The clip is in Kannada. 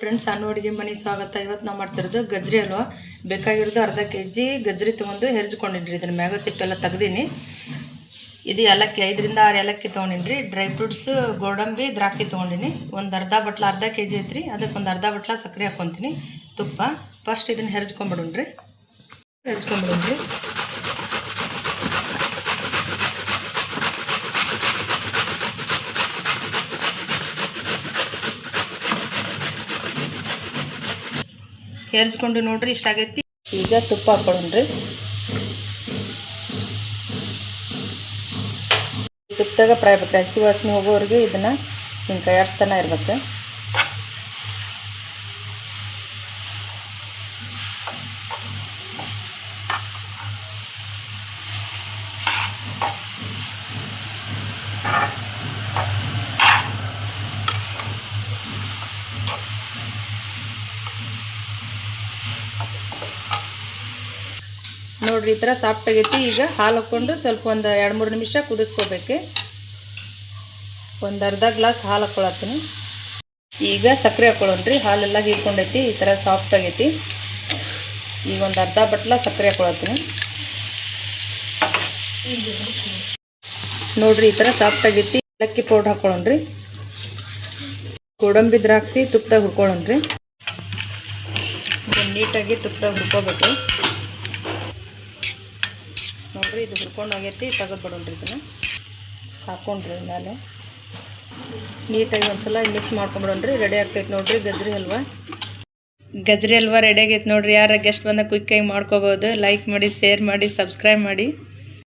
ಫ್ರೆಂಡ್ಸ್ ಸಣ್ಣ ಅಡುಗೆ ಮನೆ ಸ್ವಾಗತ. ಇವತ್ತು ನಾವು ಮಾಡ್ತಿರೋದು ಗಜ್ರಿ ಅಲ್ವಾ? ಬೇಕಾಗಿರೋದು ಅರ್ಧ ಕೆ ಜಿ ಗಜ್ರಿ ತೊಗೊಂಡು ಹೆರ್ಜ್ಕೊಂಡಿನ್ರಿ. ಇದನ್ನ ಮ್ಯಾಗ ಸಿಪ್ಪೆಲ್ಲ ತೆಗ್ದೀನಿ. ಇದು ಏಲಕ್ಕಿ, ಐದರಿಂದ ಆರು ಏಲಕ್ಕಿ ತೊಗೊಂಡಿನ್ರಿ. ಡ್ರೈ ಫ್ರೂಟ್ಸ್ ಗೋಡಂಬಿ, ದ್ರಾಕ್ಷಿ ತೊಗೊಂಡಿನಿ. ಒಂದು ಅರ್ಧ ಬಟ್ಲ ಅರ್ಧ ಕೆ ಜಿ ಐತ್ರಿ. ಅದಕ್ಕೆ ಒಂದು ಅರ್ಧ ಬಟ್ಲ ಸಕ್ಕರೆ ಹಾಕ್ಕೊತೀನಿ ತುಪ್ಪ. ಫಸ್ಟ್ ಇದನ್ನು ಹೆರ್ಜ್ಕೊಂಬಿಡೋಣ್ರಿ. ಹೆರ್ಜ್ಕೊಂಬಿಡೋಣ್ರಿ. ಹೇರ್ಸ್ಕೊಂಡು ನೋಡ್ರಿ, ಇಷ್ಟ ಆಗೈತಿ. ಈಗ ತುಪ್ಪ ಹಾಕೊಂಡ್ರಿ ತುಪ್ಪದಾಗ ಫ್ರೈ ಬೇಕು ಹಸಿ ವಾಸನೆ ಹೋಗೋವರೆಗೆ ಇದನ್ನ ಹಿಂಗೆ ಕೈಯಾಡ್ಸ್ತಾನೆ ಇರ್ಬೇಕು. ನೋಡ್ರಿ, ಈ ಥರ ಸಾಫ್ಟ್ ಆಗೈತಿ. ಈಗ ಹಾಲು ಹಾಕ್ಕೊಂಡು ಸ್ವಲ್ಪ ಒಂದು ಎರಡು ಮೂರು ನಿಮಿಷ ಕುದಿಸ್ಕೋಬೇಕು. ಒಂದು ಅರ್ಧ ಗ್ಲಾಸ್ ಹಾಲು ಹಾಕ್ಕೊಳತ್ತೀನಿ ಈಗ ಸಕ್ಕರೆ ಹಾಕ್ಕೊಳ್ಳೋಣ್ರಿ ಹಾಲೆಲ್ಲ ಹೀರ್ಕೊಂಡೈತಿ, ಈ ಥರ ಸಾಫ್ಟ್ ಆಗೈತಿ. ಈಗ ಒಂದು ಅರ್ಧ ಬಟ್ಲ ಸಕ್ಕರೆ ಹಾಕ್ಕೊಳತ್ತೀನಿ ನೋಡ್ರಿ, ಈ ಥರ ಸಾಫ್ಟ್ ಆಗೈತಿ. ಏಲಕ್ಕಿ ಪೌಡ್ರ್ ಹಾಕ್ಕೊಳ್ಳೋಣ್ರಿ ಗೋಡಂಬಿ ದ್ರಾಕ್ಷಿ ತುಪ್ಪದಾಗ ಹುರ್ಕೊಳ್ಳೋಣ್ರಿ. ನೀಟಾಗಿ ತುಪ್ಪದಾಗ ಹುರ್ಕೋಬೇಕು. ನೋಡ್ರಿ, ಇದು ಹುರ್ಕೊಂಡು ಹೋಗೈತಿ ತೆಗೆದು ಬಿಡೋಣ್ರಿ ಇದನ್ನು. ಹಾಕೊಂಡ್ರಿ ಮೇಲೆ. ನೀಟಾಗಿ ಒಂದ್ಸಲ ಮಿಕ್ಸ್ ಮಾಡ್ಕೊಂಬಿಡೋಣ್ರಿ ರೆಡಿ ಆಗ್ತೈತೆ ನೋಡ್ರಿ, ಗಜ್ರಿ ಹಲ್ವಾ. ಗಜ್ರಿ ಹಲ್ವಾ ರೆಡಿ ಆಗೈತೆ ನೋಡ್ರಿ ಯಾರ ಗೆಸ್ಟ್ ಬಂದಾಗ ಕ್ವಿಕ್ಕಾಗಿ ಮಾಡ್ಕೋಬೋದು. ಲೈಕ್ ಮಾಡಿ ಶೇರ್ ಮಾಡಿ ಸಬ್ಸ್ಕ್ರೈಬ್ ಮಾಡಿ.